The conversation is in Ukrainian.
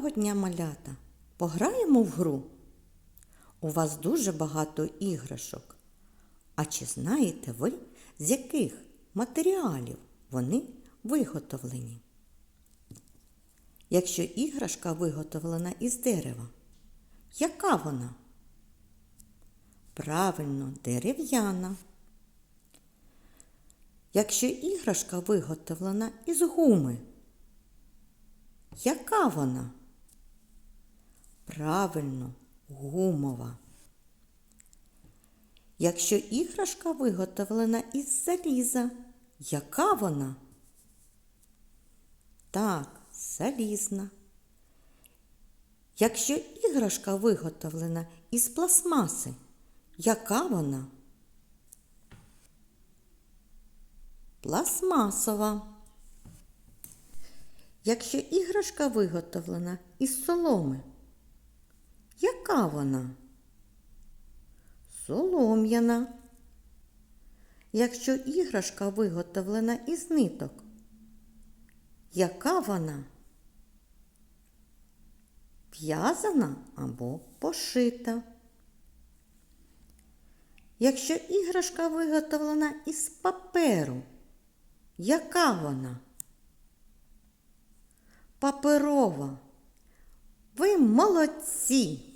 Доброго дня, малята! Пограємо в гру. У вас дуже багато іграшок. А чи знаєте ви, з яких матеріалів вони виготовлені? Якщо іграшка виготовлена із дерева, яка вона? Правильно, дерев'яна. Якщо іграшка виготовлена із гуми, яка вона? Правильно, гумова. Якщо іграшка виготовлена із заліза, яка вона? Так, залізна. Якщо іграшка виготовлена із пластмаси, яка вона? Пластмасова. Якщо іграшка виготовлена із соломи, яка вона? Солом'яна. Якщо іграшка виготовлена із ниток, яка вона? В'язана або пошита. Якщо іграшка виготовлена із паперу, яка вона? Паперова. Ви молодці!